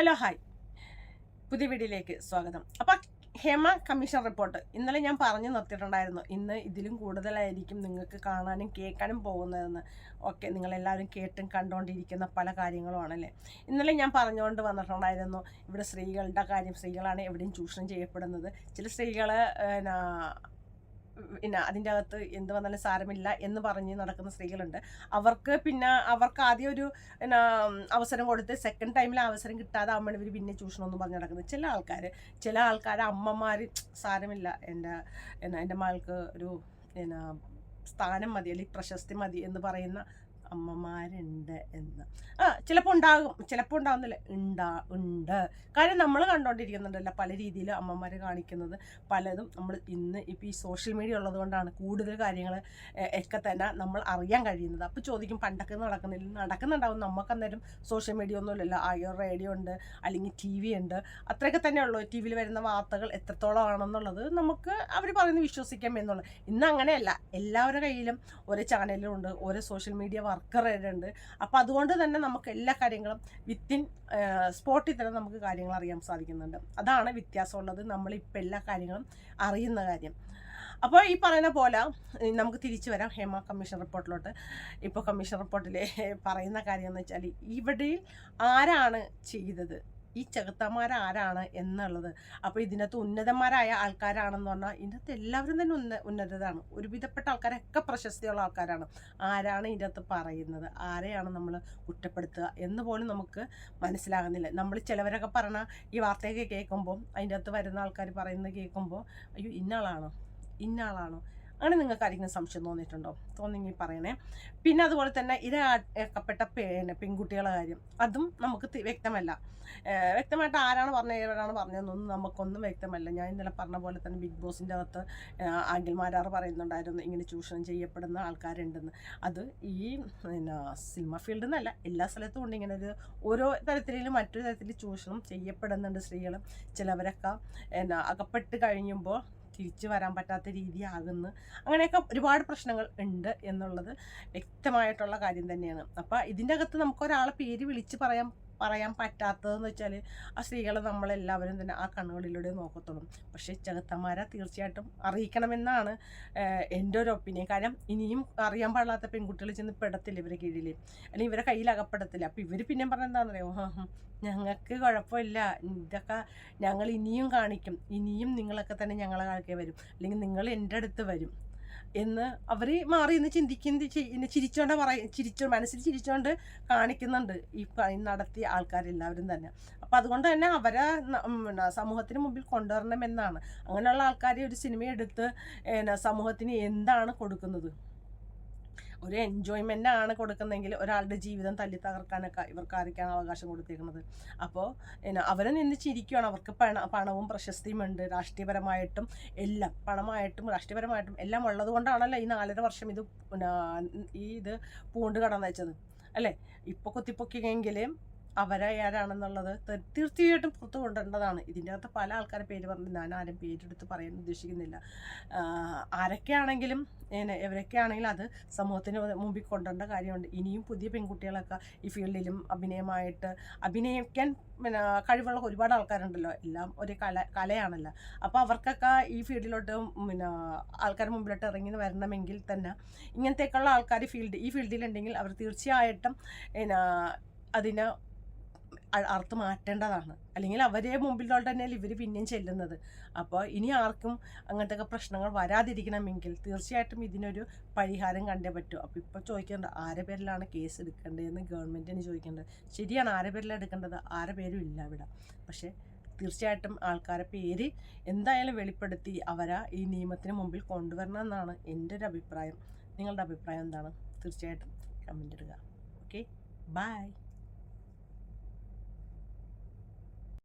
Hello hi. പുതിയ വീഡിയോയിലേക്ക് സ്വാഗതം. അപ്പം ഹേമ കമ്മീഷൻ റിപ്പോർട്ട്. ഇന്നലെ ഞാൻ പറഞ്ഞു നിർത്തിയിട്ടുണ്ടായിരുന്നു. ഇന്ന് ഇതിലും കൂടുതലായിരിക്കും നിങ്ങൾക്ക് കാണാനും കേൾക്കാനും പോകുന്നതെന്ന്. ഓക്കെ നിങ്ങളെല്ലാവരും കേട്ടും കണ്ടുകൊണ്ടിരിക്കുന്ന പല കാര്യങ്ങളുമാണല്ലേ? ഇന്നലെ ഞാൻ പറഞ്ഞുകൊണ്ട് വന്നിട്ടുണ്ടായിരുന്നു ഇവിടെ സ്ത്രീകളുടെ കാര്യം. സ്ത്രീകളാണ് എവിടെയും ചൂഷണം ചെയ്യപ്പെടുന്നത്. ചില സ്ത്രീകൾ പിന്നെ അതിന്റെ അകത്ത് എന്ത് വന്നാലും സാരമില്ല എന്ന് പറഞ്ഞ് നടക്കുന്ന സ്ത്രീകളുണ്ട്. അവർക്ക് പിന്നെ അവർക്ക് ആദ്യം ഒരു പിന്നെ അവസരം കൊടുത്ത് സെക്കൻഡ് ടൈമിൽ അവസരം കിട്ടാതെ അമ്മ ഇവർ പിന്നെ ചൂഷണമെന്ന് പറഞ്ഞ് നടക്കുന്നത്. ചില ആൾക്കാർ ചില ആൾക്കാർ അമ്മമാർ സാരമില്ല. എന്റെ എന്നാ എന്റെ മകൾക്ക് ഒരു പിന്നെ സ്ഥാനം മതി അല്ലെങ്കിൽ പ്രശസ്തി മതി എന്ന് പറയുന്ന അമ്മമാരുണ്ട് എന്ന്. ആ ചിലപ്പോൾ ഉണ്ടാകും. ചിലപ്പോൾ ഉണ്ടാകുന്നില്ല ഉണ്ടാ ഉണ്ട്. കാര്യം നമ്മൾ കണ്ടുകൊണ്ടിരിക്കുന്നുണ്ടല്ലോ പല രീതിയിൽ അമ്മമാർ കാണിക്കുന്നത്. പലതും നമ്മൾ ഇന്ന് ഇപ്പോൾ ഈ സോഷ്യൽ മീഡിയ ഉള്ളതുകൊണ്ടാണ് കൂടുതൽ കാര്യങ്ങൾ ഒക്കെ തന്നെ നമ്മൾ അറിയാൻ കഴിയുന്നത്. അപ്പോൾ ചോദിക്കും പണ്ടൊക്കെ നടക്കുന്നില്ല നടക്കുന്നുണ്ടാവും. നമുക്ക് അന്നേരം സോഷ്യൽ മീഡിയ ഒന്നുമില്ലല്ലോ ആയോ റേഡിയോ ഉണ്ട് അല്ലെങ്കിൽ ടി വി ഉണ്ട്. അത്രയൊക്കെ തന്നെ ഉള്ളൂ. ടി വിയിൽ വരുന്ന വാർത്തകൾ എത്രത്തോളം ആണെന്നുള്ളത് നമുക്ക് അവർ പറയുന്നത് വിശ്വസിക്കാം എന്നുള്ളത്. ഇന്ന് അങ്ങനെയല്ല. എല്ലാവരുടെ കയ്യിലും ഓരോ ചാനലും ഉണ്ട് ഓരോ സോഷ്യൽ മീഡിയ വർക്കറുണ്ട് അപ്പോൾ അതുകൊണ്ട് തന്നെ നമുക്ക് എല്ലാ കാര്യങ്ങളും വിത്തിൻ സ്പോട്ടിൽ തന്നെ നമുക്ക് കാര്യങ്ങൾ അറിയാൻ സാധിക്കുന്നുണ്ട്. അതാണ് വ്യത്യാസമുള്ളത് നമ്മളിപ്പോൾ എല്ലാ കാര്യങ്ങളും അറിയുന്ന കാര്യം. അപ്പോൾ ഈ പറയുന്ന പോലെ നമുക്ക് തിരിച്ചു വരാം ഹേമ കമ്മീഷൻ റിപ്പോർട്ടിലോട്ട് ഇപ്പോൾ കമ്മീഷൻ റിപ്പോർട്ടിൽ പറയുന്ന കാര്യം എന്ന് വെച്ചാൽ ഇവിടെ ആരാണ് ചെയ്തത്? ഈ ചെറുത്തന്മാരാരാണ് എന്നുള്ളത്. അപ്പോൾ ഇതിനകത്ത് ഉന്നതന്മാരായ ആൾക്കാരാണെന്ന് പറഞ്ഞാൽ ഇതിനകത്ത് എല്ലാവരും തന്നെ ഉന്ന ഉന്നതരാണ്. ഒരുവിധപ്പെട്ട ആൾക്കാരൊക്കെ പ്രശസ്തിയുള്ള ആൾക്കാരാണ്. ആരാണ് ഇതിനകത്ത് പറയുന്നത്? ആരെയാണ് നമ്മൾ കുറ്റപ്പെടുത്തുക എന്ന് പോലും നമുക്ക് മനസ്സിലാകുന്നില്ല. നമ്മൾ ചിലവരൊക്കെ പറഞ്ഞ ഈ വാർത്തയൊക്കെ കേൾക്കുമ്പോൾ അതിന്റെ അകത്ത് വരുന്ന ആൾക്കാർ പറയുന്നത് കേൾക്കുമ്പോൾ അയ്യോ ഇന്നാളാണോ? ഇന്നാളാണോ? അങ്ങനെ നിങ്ങൾക്ക് ആരെങ്കിലും സംശയം തോന്നിയിട്ടുണ്ടോ? തോന്നിയെങ്കിൽ പറയണേ. പിന്നെ അതുപോലെ തന്നെ ഇരക്കപ്പെട്ട പിന്നെ പെൺകുട്ടികളുടെ കാര്യം അതും നമുക്ക് വ്യക്തമല്ല. വ്യക്തമായിട്ട് ആരാണ് പറഞ്ഞത് ഏവരാണ് പറഞ്ഞതെന്നൊന്നും നമുക്കൊന്നും വ്യക്തമല്ല. ഞാൻ ഇന്നലെ പറഞ്ഞ പോലെ തന്നെ ബിഗ് ബോസിന്റെ അകത്ത് ആങ്കിൽമാരാർ പറയുന്നുണ്ടായിരുന്നു ഇങ്ങനെ ചൂഷണം ചെയ്യപ്പെടുന്ന ആൾക്കാരുണ്ടെന്ന്. അത് ഈ പിന്നെ സിനിമ ഫീൽഡിൽ നിന്നല്ല എല്ലാ സ്ഥലത്തും ഉണ്ട് ഇങ്ങനെ ഒരു ഓരോ തരത്തിലും മറ്റൊരു തരത്തിൽ ചൂഷണം ചെയ്യപ്പെടുന്നുണ്ട് സ്ത്രീകൾ ചിലവരൊക്കെ എന്നാ അകപ്പെട്ട് കഴിയുമ്പോൾ തിരിച്ചു വരാൻ പറ്റാത്ത രീതിയാകുന്നു. അങ്ങനെയൊക്കെ ഒരുപാട് പ്രശ്നങ്ങൾ ഉണ്ട് എന്നുള്ളത് വ്യക്തമായിട്ടുള്ള കാര്യം തന്നെയാണ്. അപ്പോൾ ഇതിന്റെ അകത്ത് നമുക്ക് ഒരാളെ പേര് വിളിച്ച് പറയാൻ പറയാൻ പറ്റാത്തതെന്ന് വെച്ചാൽ ആ സ്ത്രീകളെ നമ്മളെല്ലാവരും തന്നെ ആ കണ്ണുകളിലൂടെ നോക്കത്തുള്ളൂ. പക്ഷേ ചെറുത്തന്മാരെ തീർച്ചയായിട്ടും അറിയിക്കണമെന്നാണ് എന്റെ ഒരു ഒപ്പീനിയൻ കാരണം ഇനിയും അറിയാൻ പാടില്ലാത്ത പെൺകുട്ടികൾ ചെന്ന് പെടത്തില്ല ഇവരെ കീഴിൽ അല്ലെങ്കിൽ ഇവരെ കയ്യിൽ അകപ്പെടത്തില്ല. അപ്പോൾ ഇവർ പിന്നെ പറഞ്ഞെന്താണെന്നറിയോ ഞങ്ങൾക്ക് കുഴപ്പമില്ല. ഇതൊക്കെ ഞങ്ങൾ ഇനിയും കാണിക്കും. ഇനിയും നിങ്ങളൊക്കെ തന്നെ ഞങ്ങളെ കാണിക്കാൻ വരും. അല്ലെങ്കിൽ നിങ്ങൾ എന്റെ അടുത്ത് വരും. എന്ന് അവർ മാറി ഇന്ന് ചിന്തിക്കുന്ന ചിരിച്ചോണ്ട് പറയും ചിരിച്ചോ മനസ്സിൽ ചിരിച്ചോണ്ട് കാണിക്കുന്നുണ്ട്. ഈ നടത്തിയ ആൾക്കാരെല്ലാവരും തന്നെ. അപ്പം അതുകൊണ്ട് തന്നെ അവരെ സമൂഹത്തിന് മുമ്പിൽ കൊണ്ടുവരണമെന്നാണ്. അങ്ങനെയുള്ള ആൾക്കാരെ ഒരു സിനിമ എടുത്ത് സമൂഹത്തിന് എന്താണ് കൊടുക്കുന്നത്? ഒരു എൻജോയ്മെന്റ് ആണ് കൊടുക്കുന്നതെങ്കിൽ ഒരാളുടെ ജീവിതം തല്ലി തകർക്കാനൊക്കെ ഇവർക്ക് ആരൊക്കെയാണ് അവകാശം കൊടുത്തേക്കുന്നത്. അപ്പോൾ അവരെ നിന്ന് ചിരിക്കുകയാണ് അവർക്ക് പണ പണവും പ്രശസ്തിയും ഉണ്ട്. രാഷ്ട്രീയപരമായിട്ടും എല്ലാം പണമായിട്ടും രാഷ്ട്രീയപരമായിട്ടും എല്ലാം ഉള്ളത് കൊണ്ടാണല്ലോ ഈ നാലര വർഷം ഇത് ഈ ഇത് പൂണ്ട് കടന്നു വെച്ചത് അല്ലേ? ഇപ്പോൾ കുത്തിപ്പൊക്കിയെങ്കിലും അവരാരാണെന്നുള്ളത് തീർച്ചയായിട്ടും പുറത്തു കൊണ്ടുവരേണ്ടതാണ്. ഇതിന്റെ അകത്ത് പല ആൾക്കാരെ പേര് പറഞ്ഞു ഞാൻ ആരും പേരെടുത്ത് പറയാൻ ഉദ്ദേശിക്കുന്നില്ല. ആരൊക്കെയാണെങ്കിലും എവരൊക്കെയാണെങ്കിലും അത് സമൂഹത്തിന് മുമ്പിൽ കൊണ്ടുവരേണ്ട കാര്യമുണ്ട്. ഇനിയും പുതിയ പെൺകുട്ടികളൊക്കെ ഈ ഫീൽഡിലും അഭിനയമായിട്ട് അഭിനയിക്കാൻ പിന്നെ കഴിവുള്ള ഒരുപാട് ആൾക്കാരുണ്ടല്ലോ. എല്ലാം ഒരു കല കലയാണല്ലോ. അപ്പോൾ അവർക്കൊക്കെ ഈ ഫീൽഡിലോട്ട് പിന്നെ ആൾക്കാരുടെ മുമ്പിലോട്ട് ഇറങ്ങി വരണമെങ്കിൽ തന്നെ ഇങ്ങനത്തേക്കുള്ള ആൾക്കാർ ഫീൽഡ് ഈ ഫീൽഡിലുണ്ടെങ്കിൽ അവർ തീർച്ചയായിട്ടും പിന്നെ അതിന് അർത്ഥം മാറ്റേണ്ടതാണ്. അല്ലെങ്കിൽ അവരെ മുമ്പിലോട്ട് തന്നെയല്ല ഇവർ പിന്നെയും ചെല്ലുന്നത്. അപ്പോൾ ഇനി ആർക്കും അങ്ങനത്തെ പ്രശ്നങ്ങൾ വരാതിരിക്കണമെങ്കിൽ തീർച്ചയായിട്ടും ഇതിനൊരു പരിഹാരം കണ്ടേ പറ്റൂ. അപ്പോൾ ഇപ്പോൾ ചോദിക്കേണ്ടത് ആരെ പേരിലാണ് കേസ് എടുക്കേണ്ടതെന്ന് ഗവൺമെന്റിന് ചോദിക്കേണ്ടത്. ശരിയാണ് ആരെ പേരിലാണ് എടുക്കേണ്ടത്? ആരെ പേരും ഇല്ല ഇവിടെ. പക്ഷേ തീർച്ചയായിട്ടും ആൾക്കാരെ പേര് എന്തായാലും വെളിപ്പെടുത്തി അവരെ ഈ നിയമത്തിന് മുമ്പിൽ കൊണ്ടുവരണം എന്നാണ് എന്റെ ഒരു അഭിപ്രായം. നിങ്ങളുടെ അഭിപ്രായം എന്താണ്? തീർച്ചയായിട്ടും കമന്റ് ഇടുക. Okay bye